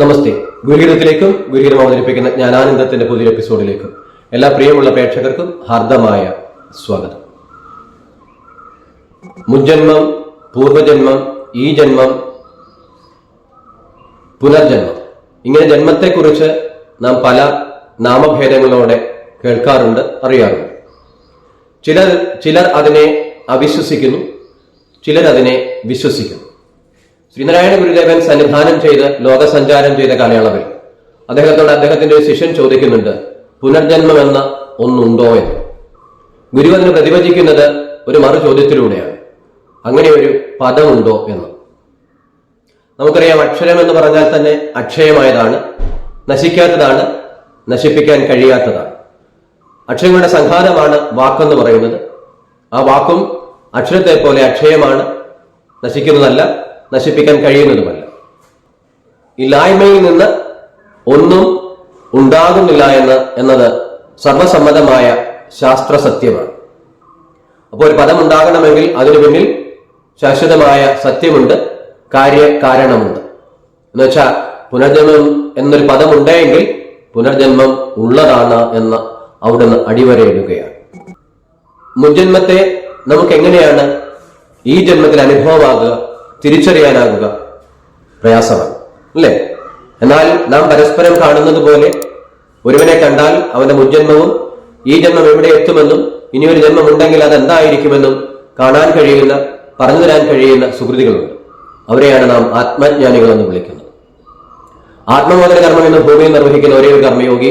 നമസ്തേ. ഗുരുഹിതത്തിലേക്കും ഗുരുഹിതം അവതരിപ്പിക്കുന്ന ജ്ഞാനാനന്ദത്തിന്റെ പുതിയ എപ്പിസോഡിലേക്കും എല്ലാ പ്രിയമുള്ള പ്രേക്ഷകർക്കും ഹാർദമായ സ്വാഗതം. മുജ്ജന്മം പൂർവജന്മം ഈ ജന്മം പുനർജന്മം. ഇങ്ങനെ ജന്മത്തെക്കുറിച്ച് നാം പല നാമഭേദങ്ങളോടെ കേൾക്കാറുണ്ട് അറിയാറുണ്ട്. ചിലർ ചിലർ അതിനെ അവിശ്വസിക്കുന്നു ചിലർ അതിനെ വിശ്വസിക്കുന്നു. ശ്രീനാരായണ ഗുരുദേവൻ സന്നിധാനം ചെയ്ത് ലോകസഞ്ചാരം ചെയ്ത കാലയളവിൽ അദ്ദേഹത്തോട് അദ്ദേഹത്തിന്റെ ഒരു ശിഷ്യൻ ചോദിക്കുന്നുണ്ട് പുനർജന്മം എന്ന ഒന്നുണ്ടോ എന്ന്? ഗുരു അതിന് പ്രതിഭജിക്കുന്നത് ഒരു മറു ചോദ്യത്തിലൂടെയാണ് അങ്ങനെ ഒരു പദമുണ്ടോ എന്ന്? നമുക്കറിയാം അക്ഷരം എന്ന് പറഞ്ഞാൽ തന്നെ അക്ഷയമായതാണ് നശിക്കാത്തതാണ് നശിപ്പിക്കാൻ കഴിയാത്തതാണ്. അക്ഷരങ്ങളുടെ സംഘാതമാണ് വാക്കെന്ന് പറയുന്നത്. ആ വാക്കും അക്ഷരത്തെ പോലെ അക്ഷയമാണ് നശിക്കുന്നതല്ല നശിപ്പിക്കാൻ കഴിയുന്നതുമല്ല. ഇല്ലായ്മയിൽ നിന്ന് ഒന്നും ഉണ്ടാകുന്നില്ല എന്ന് എന്നത് സർവസമ്മതമായ ശാസ്ത്ര സത്യമാണ് അപ്പോൾ ഒരു പദം ഉണ്ടാകണമെങ്കിൽ അതിനു പിന്നിൽ ശാശ്വതമായ സത്യമുണ്ട് കാര്യകാരണമുണ്ട് എന്നുവെച്ചാൽ പുനർജന്മം എന്നൊരു പദം ഉണ്ടെങ്കിൽ പുനർജന്മം ഉള്ളതാണ് എന്ന് അവിടുന്ന് അടിവരയിടുകയാണ്. മുൻജന്മത്തെ നമുക്ക് എങ്ങനെയാണ് ഈ ജന്മത്തിൽ അനുഭവമാകുക? തിരിച്ചറിയാനാകുക. പ്രയാസമാണ് അല്ലേ? എന്നാൽ നാം പരസ്പരം കാണുന്നത് പോലെ ഒരുവനെ കണ്ടാൽ അവന്റെ മുൻജന്മവും ഈ ജന്മം എവിടെ എത്തുമെന്നും ഇനിയൊരു ജന്മം ഉണ്ടെങ്കിൽ അത് എന്തായിരിക്കുമെന്നും കാണാൻ കഴിയുന്ന പറഞ്ഞു തരാൻ കഴിയുന്ന സുഹൃത്തുക്കളുണ്ട്. അവരെയാണ് നാം ആത്മജ്ഞാനികൾ എന്ന് വിളിക്കുന്നത്. ആത്മബോധന കർമ്മം എന്ന് ഭൂമിയിൽ നിർവഹിക്കുന്ന ഒരേ ഒരു കർമ്മയോഗി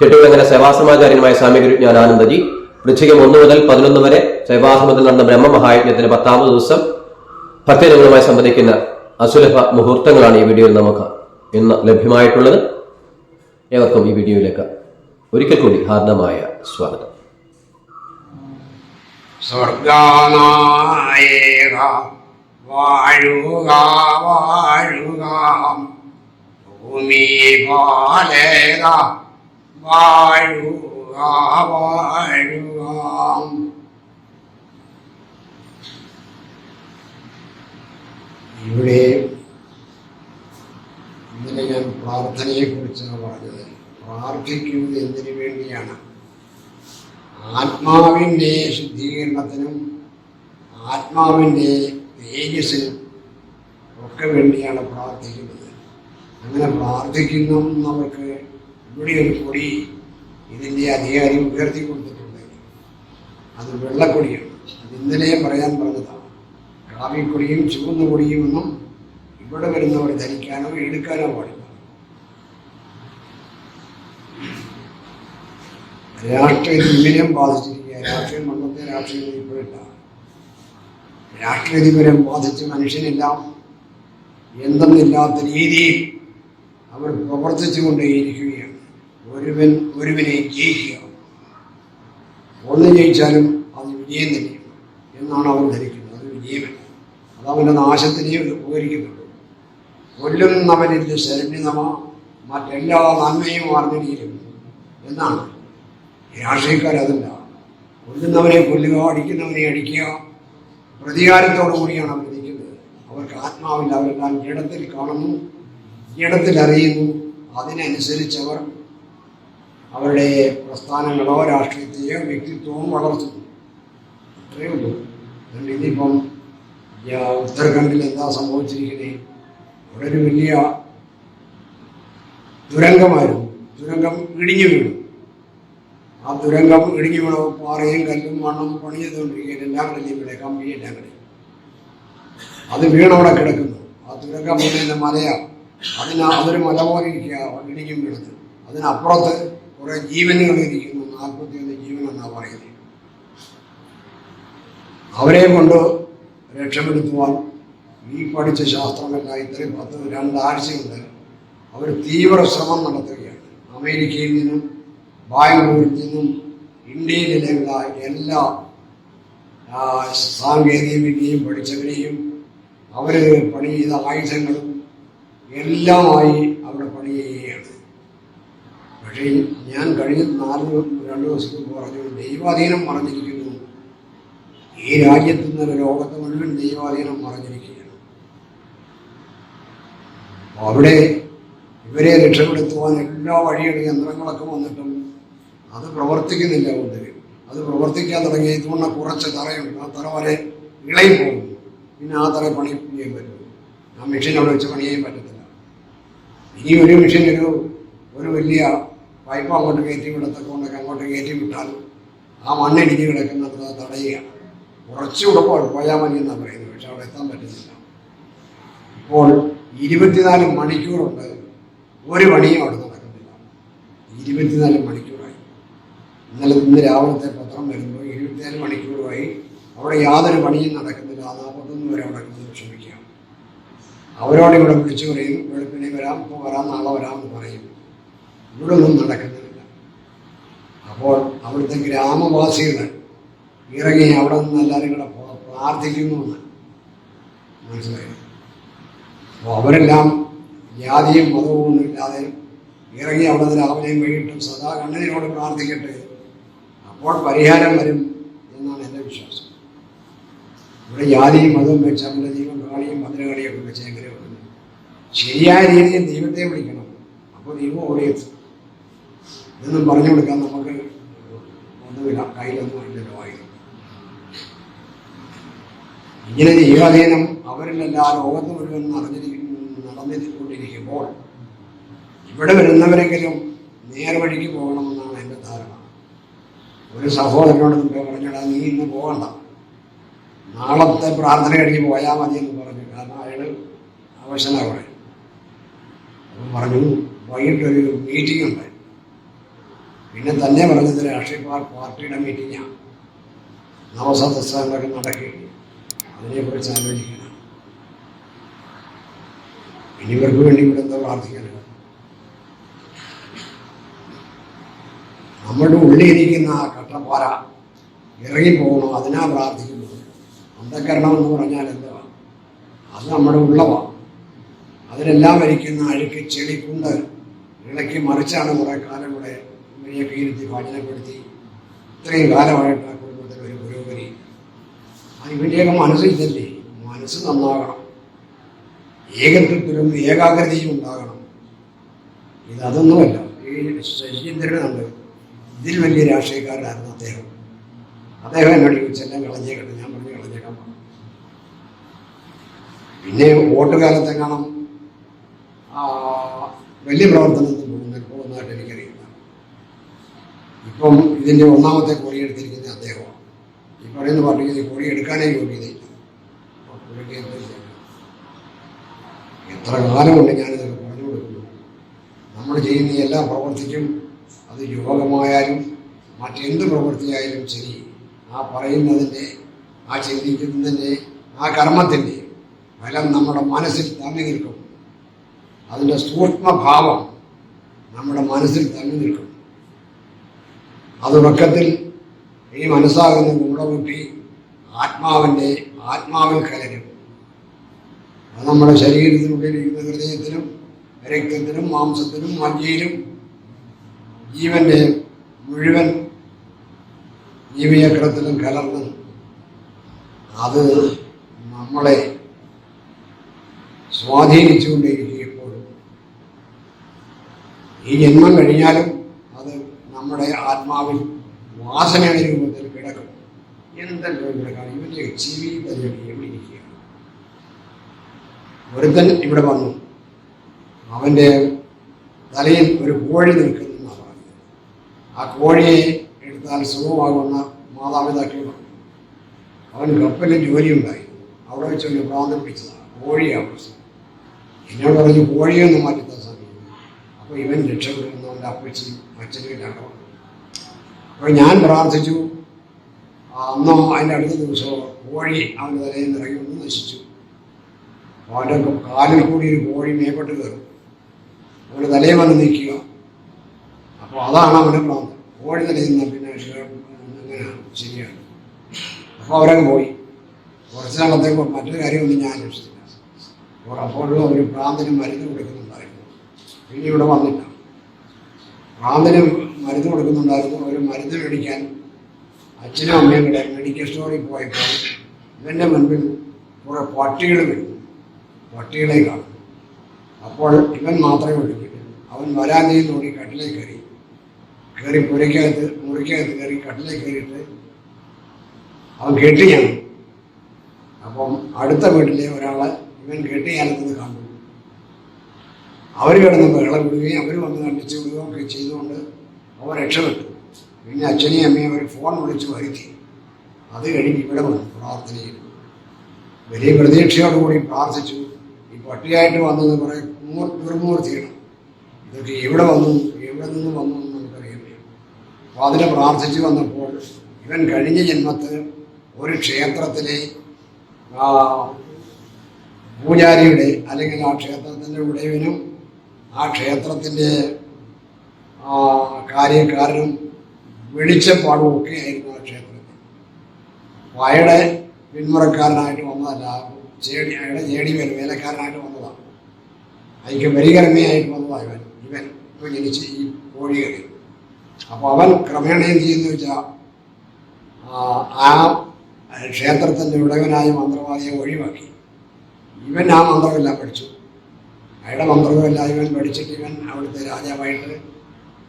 ചെട്ടുകുളങ്ങര സേവാസമാചാര്യനുമായ സ്വാമി ഗുരുജ്ഞാനാനന്ദജി വൃശ്ചികം ഒന്ന് മുതൽ പതിനൊന്ന് വരെ സേവാശ്രമത്തിൽ നടന്ന ബ്രഹ്മമഹായജ്ഞത്തിന്റെ പത്താമത് ദിവസം ഭക്തജനങ്ങളുമായി സംബന്ധിക്കുന്ന അസുലഭ മുഹൂർത്തങ്ങളാണ് ഈ വീഡിയോയിൽ നമുക്ക് ഇന്ന് ലഭ്യമായിട്ടുള്ളത്. ഏവർക്കും ഈ വീഡിയോയിലേക്ക് ഒരിക്കൽ കൂടി ഹാർദമായ സ്വാഗതം. സ്വർഗാനായേക വാഴുക വാഴുക. ഭൂമി വാഴുക വാഴുക. ഇവിടെ ഇന്നലെ ഞാൻ പ്രാർത്ഥനയെ കുറിച്ചാണ് പറഞ്ഞത്. പ്രാർത്ഥിക്കുന്നത് എന്തിനു വേണ്ടിയാണ്? ആത്മാവിന്റെ ശുദ്ധീകരണത്തിനും ആത്മാവിന്റെ തേജസ്സിനും ഒക്കെ വേണ്ടിയാണ് പ്രാർത്ഥിക്കുന്നത്. അങ്ങനെ പ്രാർത്ഥിക്കുന്നു നമുക്ക് ഇവിടെ ഒരു കൊടി ഇതിന്റെ അധികാരി ഉയർത്തി കൊടുത്തിട്ടുണ്ട്. അത് വെള്ളക്കൊടിയാണ്. അത് ഇന്നലെയും പറയാൻ പറഞ്ഞതാണ്. കാവിക്കൊടിയും ചുവന്ന കൊടിയും ഒന്നും ഇവിടെ വരുന്നവർ ധരിക്കാനോ എടുക്കാനോ പാടില്ല. രാഷ്ട്രീയത്തിൽ തിമിരം ബാധിച്ചിരിക്കുക രാഷ്ട്രീയം പണ്ടത്തെ രാഷ്ട്രീയം ഇപ്പോഴില്ല രാഷ്ട്രീയ തിമിരം ബാധിച്ച് മനുഷ്യനെല്ലാം എന്തെന്നില്ലാത്ത രീതിയിൽ അവർ പ്രവർത്തിച്ചു കൊണ്ടേയിരിക്കുകയാണ് ഒരുവൻ ഒരുവിനെ ജയിക്കുക. ഒന്ന് ജയിച്ചാലും അത് വിജയം തന്നെയാണ് എന്നാണ് അവർ ധരിക്കുന്നത്. അത് നാശത്തിനെയും ഉപകരിക്കുന്നുണ്ട്. കൊല്ലുന്നവനിൽ ശരണ്യതമ മറ്റെല്ലാ നന്മയും അറിഞ്ഞിരിക്കും എന്നാണ്. രാഷ്ട്രീയക്കാരതല്ല കൊല്ലുന്നവനെ കൊല്ലുക അടിക്കുന്നവനെ അടിക്കുക. പ്രതികാരത്തോടു കൂടിയാണ് അവർ നിൽക്കുന്നത് അവർക്ക് ആത്മാവില്ല അവരെല്ലാം ജഡത്തിൽ കാണുന്നു ജഡത്തിൽ അറിയുന്നു. അതിനനുസരിച്ച് അവർ അവരുടെ പ്രസ്ഥാനങ്ങളോ രാഷ്ട്രീയത്തെയോ വ്യക്തിത്വവും വളർത്തുന്നു. അത്രയേ ഉള്ളൂ. ഇനിയിപ്പം ഉത്തരാഖണ്ഡിൽ എന്താ സംഭവിച്ചിരിക്കുന്നത് ഒരു വലിയ ദുരന്തമായിരുന്നു ദുരന്തം ഇടിഞ്ഞു വീണു. ആ ദുരന്തം ഇടിഞ്ഞു വീണ പാറയും കല്ലും മണ്ണും പണിതുകൊണ്ടിരിക്കുകയും എല്ലാം കൂടെ ഇവിടെ? കമ്പി എല്ലാം കൂടെ അത് വീണവിടെ കിടക്കുന്നു. ആ ദുരന്തം വീണതിന്റെ മലയാ. അതിന് അതൊരു മല പോലെ ഇരിക്കുക ഇടിഞ്ഞും വീണത്. അതിനപ്പുറത്ത് കുറേ ജീവനുകൾ ഇരിക്കുന്നു. നാൽപ്പത്തിയൊന്ന് ജീവനെന്നാണ് പറയുന്നത്. അവരെ കൊണ്ട് രക്ഷപ്പെടുത്തുവാൻ ഈ പഠിച്ച ശാസ്ത്രമെല്ലാം ഇത്രയും പത്ത് രണ്ടാഴ്ച കൊണ്ട് അവർ തീവ്ര ശ്രമം നടത്തുകയാണ്. അമേരിക്കയിൽ നിന്നും ബാംഗ്ലൂരിൽ നിന്നും ഇന്ത്യയിലുള്ള എല്ലാ സാങ്കേതിക വിദ്യയും പഠിച്ചവരെയും അവർ പണി ചെയ്ത ആയുധങ്ങളും എല്ലാമായി അവിടെ പണി ചെയ്യുകയാണ്. പക്ഷേ ഞാൻ കഴിഞ്ഞ നാല് രണ്ട് ദിവസത്തിൽ പറഞ്ഞു ദൈവാധീനം മറഞ്ഞിരിക്കുന്നു ഈ രാജ്യത്ത് നിന്ന് ലോകത്ത് മുഴുവൻ ദൈവാധീനം പറഞ്ഞിരിക്കുകയാണ്. അവിടെ ഇവരെ രക്ഷപ്പെടുത്തുവാൻ എല്ലാ വഴിയുടെ യന്ത്രങ്ങളൊക്കെ വന്നിട്ടും അത് പ്രവർത്തിക്കുന്നില്ല കൊണ്ട്. അത് പ്രവർത്തിക്കാൻ തുടങ്ങി. ഇതുകൊണ്ട് കുറച്ച് തറയുണ്ട്. ആ തറ വരെ ഇളയും പോകും. പിന്നെ ആ തറ പണി ചെയ്യാൻ പറ്റും. ആ മെഷീൻ അവിടെ വെച്ച് പണി പറ്റത്തില്ല. ഇനി ഒരു മെഷീൻ ഒരു ഒരു വലിയ പൈപ്പ് അങ്ങോട്ട് കയറ്റി വിടത്തൊക്കെ കൊണ്ടൊക്കെ അങ്ങോട്ട് കയറ്റി വിട്ടാൽ ആ മണ്ണിടിഞ്ഞ് കിടക്കുന്നത് അത് കുറച്ചുകൂടെ പോ- പോയാൽ മതി എന്നാണ് പറയുന്നത്. പക്ഷെ അവിടെ എത്താൻ പറ്റുന്നില്ല. ഇപ്പോൾ ഇരുപത്തിനാല് മണിക്കൂറുണ്ട്. ഒരു പണിയും അവിടെ നടക്കുന്നില്ല. ഇരുപത്തിനാല് മണിക്കൂറായി. ഇന്നലെ ഇന്ന് രാവിലത്തെ പത്രം വരുമ്പോൾ ഇരുപത്തിനാല് മണിക്കൂറുമായി അവിടെ യാതൊരു പണിയും നടക്കുന്നില്ല. നാൽപ്പത്തൊന്ന് വരെ അവിടെ കിടന്ന് വിഷമിക്കുക അവരോട് ഇവിടെ വിളിച്ചു പറയും. വെളുപ്പിനെ വരാം ഇപ്പോൾ വരാം നാളെ വരാം എന്ന് പറയും. ഇവിടെ ഒന്നും നടക്കുന്നില്ല. അപ്പോൾ അവിടുത്തെ ഗ്രാമവാസികൾ ഇറങ്ങി അവിടെ നിന്ന് എല്ലാവരും കൂടെ പ്രാർത്ഥിക്കുന്നു മനസ്സിലായി. അപ്പോൾ അവരെല്ലാം ജാതിയും മതവും ഇല്ലാതെ ഇറങ്ങി അവിടെ നിന്ന് രാവിലെയും വൈകിട്ടും സദാ കണ്ണനോട് പ്രാർത്ഥിക്കട്ടെ. അപ്പോൾ പരിഹാരം വരും എന്നാണ് എന്റെ വിശ്വാസം. ഇവിടെ ജാതിയും മതവും വെച്ച് അവന്റെ ദൈവം കാളിയും ഭദ്രകാളിയൊക്കെ വെച്ച് എങ്ങനെ ശരിയായ രീതിയിൽ ദൈവത്തെ വിളിക്കണം. അപ്പോൾ ദൈവം ഓടിയെത്തും. ഇതൊന്നും പറഞ്ഞു കൊടുക്കാൻ നമുക്ക് ഒന്നുമില്ല. കയ്യിലൊന്നും ഇല്ലല്ലോ ആയിരുന്നു ഇങ്ങനെ ദൈവാധീനം അവരിലല്ല ലോകത്ത് മുഴുവൻ നടന്നിരിക്കുന്നു നടന്നിരിക്കൊണ്ടിരിക്കുമ്പോൾ ഇവിടെ വരുന്നവരെങ്കിലും നേർവഴിക്ക് പോകണമെന്നാണ് എന്റെ ധാരണ. ഒരു സഹോദരനോട് മുമ്പേ പറഞ്ഞിടാ നീ ഇന്ന് പോകണ്ട. നാളത്തെ പ്രാർത്ഥന കഴിഞ്ഞ് പോയാൽ മതി എന്ന് പറഞ്ഞു. കാരണം അയാൾ അവശനാണ് അപ്പം പറഞ്ഞു വൈകിട്ടൊരു മീറ്റിംഗ് ഉണ്ട് പിന്നെ തന്നെ പറഞ്ഞത് രാഷ്ട്രീയ പാർ- പാർട്ടിയുടെ മീറ്റിംഗാണ് നവസദസ്സങ്ങളൊക്കെ നടക്കുകയും അതിനെക്കുറിച്ച് ആലോചിക്കണം. ഇനി ഇവർക്ക് വേണ്ടി ഇവിടെ എന്താ പ്രാർത്ഥിക്കാനോ നമ്മുടെ ഉള്ളിലിരിക്കുന്ന ആ കട്ടപ്പാറ ഇറങ്ങിപ്പോകണം അതിനാ പ്രാർത്ഥിക്കുന്നത്. അന്ധകരണം എന്ന് പറഞ്ഞാൽ എന്താ അത് നമ്മുടെ ഉള്ളവാണ് അതിനെല്ലാം വരിക്കുന്ന അഴുക്ക് ചെളിക്കുണ്ട് ഇളക്കി മറിച്ചാണ് കുറേ കാലം കൂടെ ഇവരെയൊക്കെ ഇരുത്തി ഭജനപ്പെടുത്തി. ഇത്രയും കാലമായിട്ട് ആ കുടുംബത്തിൽ ഒരു പുരോഗതി അത് ഇവന്റെയൊക്കെ മനസ്സ് നന്നാകണം. ഏകത്വത്തിലും ഏകാഗ്രതയും ഉണ്ടാകണം. ഇത് അതൊന്നുമല്ല. ഈ ശശീന്ദ്രനുണ്ട് ഇതിൽ വലിയ രാഷ്ട്രീയക്കാരനായിരുന്നു അദ്ദേഹം. അദ്ദേഹം എന്നോട് ചോദിച്ചെല്ലാം കളഞ്ഞേക്കട്ടെ ഞാൻ പറഞ്ഞു കളഞ്ഞേക്കാൻ പിന്നെ വോട്ട് കാലത്തെങ്ങാണം വലിയ പ്രവർത്തനത്തിൽ പോകുന്ന പോകുന്നതായിട്ട് എനിക്കറിയില്ല. ഇപ്പം ഇതിന്റെ ഒന്നാമത്തെ ഈ പറയുന്ന പാർട്ടിക്ക് കൂടി എടുക്കാനേ യോഗ്യതയില്ല? എത്ര കാലമുണ്ട് ഞാനിതൊക്കെ പറഞ്ഞു കൊടുക്കുന്നു നമ്മൾ ചെയ്യുന്ന എല്ലാ പ്രവർത്തിക്കും അത് യോഗമായാലും മറ്റെന്ത് പ്രവൃത്തിയായാലും ശരി. ആ പറയുന്നതിന്റെ ആ ചിന്തിക്കുന്നതിന്റെ ആ കർമ്മത്തിന്റെ ഫലം നമ്മുടെ മനസ്സിൽ തങ്ങി നിൽക്കും. അതിന്റെ സൂക്ഷ്മഭാവം നമ്മുടെ മനസ്സിൽ തങ്ങി നിൽക്കും. അത് ഈ മനസ്സാകുന്ന ഗുണകൂട്ടി ആത്മാവിന്റെ ആത്മാവിൽ കലരും. അത് നമ്മുടെ ശരീരത്തിനുള്ളിലിരിക്കുന്ന ഹൃദയത്തിനും രക്തത്തിനും മാംസത്തിനും മജ്ജയിലും ജീവന്റെ മുഴുവൻ ജീവചക്രത്തിലും കലർന്ന് അത് നമ്മളെ സ്വാധീനിച്ചുകൊണ്ടിരിക്കുമ്പോൾ ഈ ജന്മം കഴിഞ്ഞാലും അത് നമ്മുടെ ആത്മാവിൽ വാസനയുടെ രൂപത്തിൽ കിടക്കും എന്തെല്ലാം ഇവിടെ കാണും? ഇവന്റെ ജീവിത എവിടെ ഇരിക്കുക ഒരുത്തൻ ഇവിടെ വന്നു. അവന്റെ തലയിൽ ഒരു കോഴി നിൽക്കുന്നതാണ് പറഞ്ഞത്. ആ കോഴിയെ എടുത്താൽ സുഖമാകുന്ന മാതാപിതാക്കൾ അവൻ കപ്പലിൽ ജോലിയുണ്ടായി. അവിടെ വെച്ച് ഒരു ഭ്രാന്തം കോഴിയാണ് എന്നോട് പറഞ്ഞു കോഴിയൊന്നും മാറ്റിത്താൻ സാധിക്കും അപ്പോൾ ഇവൻ രക്ഷപ്പെടുന്നവന്റെ അപ്പച്ചി അച്ഛനും അപ്പോൾ ഞാൻ പ്രാർത്ഥിച്ചു. അന്നോ അതിന്റെ അടുത്ത ദിവസമോ കോഴി അവന്റെ തലയിൽ നിറങ്ങി ഒന്ന് നശിച്ചു. അവന്റെ കാലിൽ കൂടി ഒരു കോഴി മേപ്പെട്ട് കയറും. അവന്റെ തലയിൽ വന്ന് നിൽക്കുക. അപ്പോൾ അതാണ് അവന്റെ പ്രാന്തം കോഴി തലയിൽ നിന്ന് പിന്നെ അങ്ങനെയാണ് ശരിയാണ്. അപ്പോൾ അവരങ്ങ് പോയി. കുറച്ച് നാളത്തേക്ക് മറ്റൊരു കാര്യമൊന്നും ഞാൻ അന്വേഷിച്ചില്ല അപ്പോൾ അപ്പോഴും അവർ പ്രാന്തിന് മരുന്ന് കൊടുക്കുന്നുണ്ടായിരുന്നു. പിന്നെ ഇവിടെ വന്നില്ല. പ്രാന്തന് മരുന്ന് കൊടുക്കുന്നുണ്ടായിരുന്നു. അവർ മരുന്ന് മേടിക്കാൻ അച്ഛനും അമ്മയും കൂടെ മെഡിക്കൽ സ്റ്റോറിൽ പോയപ്പോൾ ഇവന്റെ മുൻപിൽ കുറേ പട്ടികൾ വരുന്നു. പട്ടികളെ കാണും അപ്പോൾ ഇവൻ മാത്രമേ വിളിക്കുന്നുള്ളൂ അവൻ വരാന്തയിൽ നോക്കി കട്ടിലേക്ക് കയറി. കയറി പുരയ്ക്കകത്ത് മുറിക്കകത്ത് കയറി കട്ടിലേക്ക് കയറിയിട്ട് അവൻ കെട്ടിയാണ്. അപ്പം അടുത്ത വീട്ടിലെ ഒരാളെ ഇവൻ കെട്ടിയാലെന്നത് കാണുന്നു. അവർ കിടന്ന് ബഹളം വിടുകയും അവർ വന്ന് കണ്ടിച്ച് വിടുകയും ഒക്കെ ചെയ്തുകൊണ്ട് അവൻ രക്ഷപ്പെട്ടു. പിന്നെ അച്ഛനെയും അമ്മയും അവർ ഫോൺ വിളിച്ച് വരുത്തി. അത് കഴിഞ്ഞ് ഇവിടെ വന്നു പ്രാർത്ഥനയിൽ. വലിയ പ്രതീക്ഷയോടുകൂടി പ്രാർത്ഥിച്ചു. ഈ പട്ടിയായിട്ട് വന്നത് കുറെ ദുർമൂർത്തിയാണ് ഇതൊക്കെ എവിടെ വന്നു? എവിടെ നിന്ന് വന്നു എന്ന് നമുക്കറിയില്ല. അപ്പോൾ അതിനെ പ്രാർത്ഥിച്ചു വന്നപ്പോൾ ഇവൻ കഴിഞ്ഞ ജന്മത്ത് ഒരു ക്ഷേത്രത്തിലെ പൂജാരിയുടെ അല്ലെങ്കിൽ ആ ക്ഷേത്രത്തിന്റെ ഉടയവനും ആ ക്ഷേത്രത്തിന്റെ കാര്യക്കാരനും വെളിച്ചപ്പാടും ഒക്കെ ആയിരുന്നു ആ ക്ഷേത്രത്തിൽ. അയാളെ പിന്മുറക്കാരനായിട്ട് വന്നതല്ല ചേടി അയാളെ ചേടി വേല വേലക്കാരനായിട്ട് വന്നതാണ്. അയക്ക് വരികർമ്മയായിട്ട് വന്നതാണ് ഇവൻ. ഇവൻ ഇവൻ ജനിച്ച് ഈ കോഴികളിൽ അപ്പോൾ അവൻ ക്രമേണ എന്ത് ചെയ്യുന്നു വെച്ചാൽ ആ ക്ഷേത്രത്തിന്റെ ഉടകനായ മന്ത്രവാദിയെ ഒഴിവാക്കി. ഇവൻ ആ മന്ത്രമെല്ലാം പഠിച്ചു. അയാളുടെ മന്ത്രമെല്ലാം ഇവൻ പഠിച്ചിട്ട് ഇവൻ അവിടുത്തെ രാജാവായിട്ട്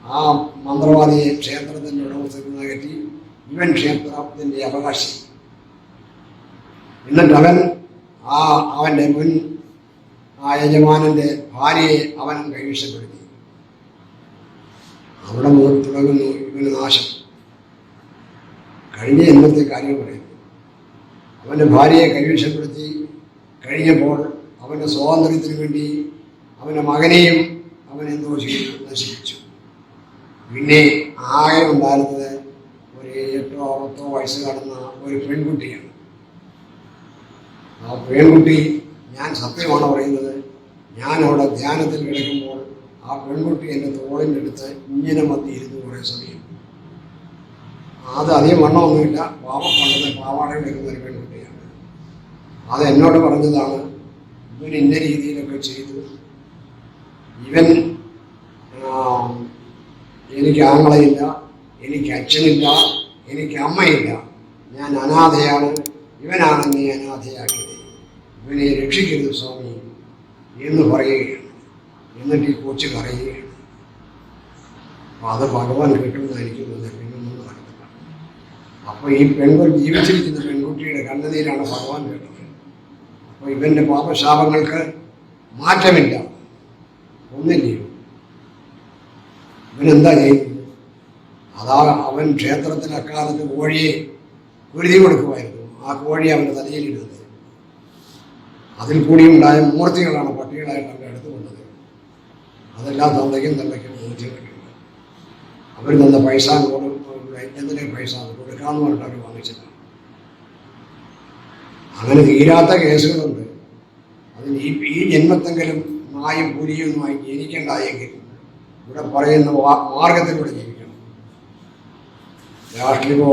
ആ മന്ത്രവാദിയെ ക്ഷേത്രത്തിന്റെ ഉടമസ്ഥത്തിൽ നിന്ന് അകറ്റി ഇവൻ ക്ഷേത്രത്തിന്റെ അവകാശി. എന്നിട്ട് അവൻ ആ അവന്റെ മുൻ ആ യജമാനന്റെ ഭാര്യയെ അവൻ കൈവശപ്പെടുത്തി. അവിടെ മുതൽ തുടങ്ങുന്നു ഇവന് നാശം. കഴിഞ്ഞ എന്നത്തെ കാര്യം പറയുന്നു അവന്റെ ഭാര്യയെ കൈവശപ്പെടുത്തി കഴിഞ്ഞപ്പോൾ അവന്റെ സ്വാതന്ത്ര്യത്തിന് വേണ്ടി അവന്റെ മകനെയും അവൻ എന്തോ ചെയ്തു? നശിപ്പിച്ചു. പിന്നെ ആകെ ഉണ്ടായിരുന്നത് ഒരു എട്ടോ പത്തോ വയസ്സ് കടന്ന ഒരു പെൺകുട്ടിയാണ്. ആ പെൺകുട്ടി ഞാൻ സത്യമാണ് പറയുന്നത്. ഞാൻ അവിടെ ധ്യാനത്തിൽ കിടക്കുമ്പോൾ ആ പെൺകുട്ടി എന്റെ തോളിന്റെ അടുത്ത് ഇങ്ങനെ വന്നിരുന്നു കുറേ സമയം. അത് അധികം വണ്ണമൊന്നുമില്ല. പാവം പണ്ടത്തെ പാവാടയിൽ വരുന്ന ഒരു പെൺകുട്ടിയാണ്. അത് എന്നോട് പറഞ്ഞതാണ് ഇവൻ ഇന്ന രീതിയിലൊക്കെ ചെയ്തു. ഇവൻ എനിക്ക് ആങ്ങളയില്ല എനിക്ക് അച്ഛനില്ല എനിക്ക് അമ്മയില്ല. ഞാൻ അനാഥയാണ് ഇവനാണ് നീ അനാഥയാക്കിയത്. ഇവനെ രക്ഷിക്കുന്നു സ്വാമി എന്ന് പറയുകയാണ്. എന്നിട്ട് ഈ കൊച്ചു അപ്പോൾ അത് ഭഗവാൻ കിട്ടുമെന്നായിരിക്കും പെണ്ണൊന്നും നടക്കില്ല. അപ്പോൾ ഈ പെൺകുട്ടി ജീവിച്ചിരിക്കുന്ന പെൺകുട്ടിയുടെ കണ്ണുനീരാണ് ഭഗവാൻ കേട്ടത്. അപ്പോൾ ഇവന്റെ പാപശാപങ്ങൾക്ക് മാറ്റമില്ല. ഒന്നില്ലയോ ഇവനെന്താ ചെയ്യും അതാ അവൻ ക്ഷേത്രത്തിൽ അക്കാലത്ത് കോഴിയെ കുരുതി കൊടുക്കുമായിരുന്നു. ആ കോഴി അവന്റെ തലയിലിടുന്നത് അതിൽ കൂടിയും ഉണ്ടായ മൂർത്തികളാണ് പട്ടികളായിട്ട് അവന്റെ അടുത്ത് കൊണ്ടത്. അതെല്ലാം തന്തയ്ക്കും തള്ളയ്ക്കും മൂർത്തികളുണ്ട് അവർ തന്ന പൈസ എന്തിനെ പൈസ? കൊടുക്കാമെന്ന് പറഞ്ഞിട്ട് അവർ വാങ്ങിച്ചത്. അങ്ങനെ തീരാത്ത കേസുകളുണ്ട്. അതിന് ഈ ഈ ജന്മത്തെങ്കിലും നായും പുലിയൊന്നുമായി ജനിക്കേണ്ടായെങ്കിൽ ഇവിടെ പറയുന്ന മാർഗത്തിലൂടെ ജീവിക്കണം. രാഷ്ട്രീയമോ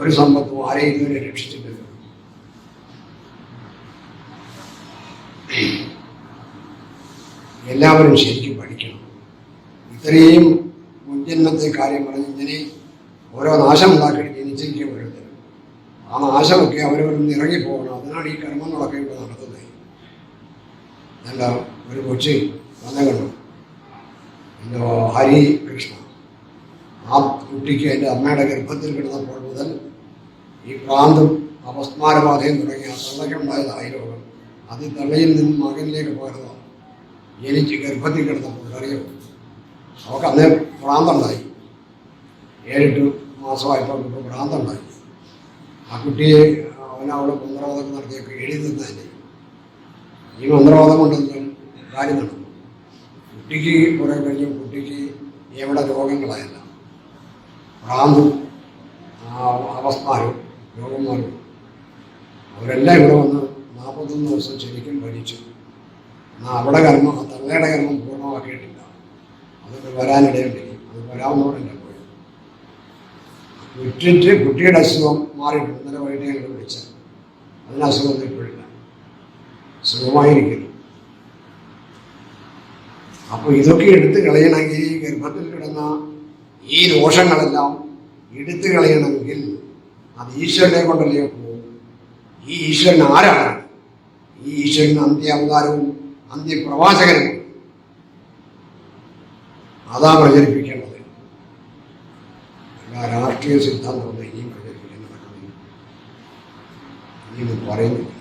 ഒരു സമ്പത്തോ ആരെയും ഇതുവരെ രക്ഷിച്ചിട്ടില്ല. എല്ലാവരും ശരിക്കും പഠിക്കണം. ഇത്രയും മുൻജന്മത്തെ കാര്യം പറഞ്ഞ് ഓരോ നാശം ഉണ്ടാക്കി ജനിച്ചിരിക്കുക ഓരോരുത്തരും ആ നാശമൊക്കെ അവരവരിൽ ഇറങ്ങിപ്പോകണം. അതിനാണ് ഈ കർമ്മങ്ങളൊക്കെ ഇവിടെ നടത്തുന്നത്. നല്ല ഒരു കൊച്ചി വന്നു കണ്ടു എന്തോ ഹരി കൃഷ്ണ. ആ കുട്ടിക്ക് എന്റെ അമ്മയുടെ ഗർഭത്തിൽ കിടന്നപ്പോൾ മുതൽ ഈ പ്രാന്തും അപസ്മാരബാധയും തുടങ്ങിയ തള്ളയ്ക്കുണ്ടായതായി രോഗം അത് തള്ളയിൽ നിന്ന് മകനിലേക്ക് പകർന്നു എനിക്ക് ഗർഭത്തിൽ കിടന്നപ്പോൾ അറിയോ. അവൾക്ക് അന്നേ ഭ്രാന്തുണ്ടായി ഏഴെട്ട് മാസമായപ്പോൾ ഇപ്പോൾ ഭ്രാന്തുണ്ടായി ആ കുട്ടിയെ അവനവിടെ മന്ത്രവാദം നടത്തിയൊക്കെ എഴുതി തന്നെ ഈ മന്ത്രവാദം കൊണ്ടൊന്നും കാര്യം നടന്നു കുട്ടിക്ക് കുറെ കഴിഞ്ഞ് കുട്ടിക്ക് എവിടെ രോഗങ്ങളായല്ല ഭ്രാന്തും ആ അവസ്ഥാനും രോഗന്മാരും അവരെല്ലാം ഇവിടെ വന്ന് നാൽപ്പത്തൊന്ന് ദിവസം ശരിക്കും ഭരിച്ചു എന്നാൽ അവിടെ കർമ്മം തങ്ങളുടെ കർമ്മം പൂർണമാക്കിയിട്ടില്ല. അതൊക്കെ വരാനിടയുണ്ട് അത് വരാവുന്നവരല്ല പോയത് വിറ്റിട്ട് കുട്ടിയുടെ അസുഖം മാറിയിട്ടുണ്ട്. ഇന്നലെ വൈകിട്ട് ഞങ്ങൾ വിളിച്ചത്. അതിന് അസുഖമൊന്നും ഇപ്പോഴില്ല. സുഖമായിരിക്കുന്നു. അപ്പോൾ ഇതൊക്കെ എടുത്തു കളയണമെങ്കിൽ ഗർഭത്തിൽ കിടന്ന ഈ ദോഷങ്ങളെല്ലാം എടുത്തു കളയണമെങ്കിൽ അത് ഈശ്വരനെ കൊണ്ടല്ലേ പോകും. ഈ ഈശ്വരൻ ആരാണ്? ഈ ഈശ്വരൻ അന്ത്യ അവതാരവും അന്ത്യപ്രവാചകനും. അതാ പ്രചരിപ്പിക്കേണ്ടത്. എല്ലാ രാഷ്ട്രീയ സിദ്ധാന്തങ്ങളും ഇനിയും പ്രചരിപ്പിക്കേണ്ടതാണ്? ഇനിയൊന്നും പറയുന്നില്ല.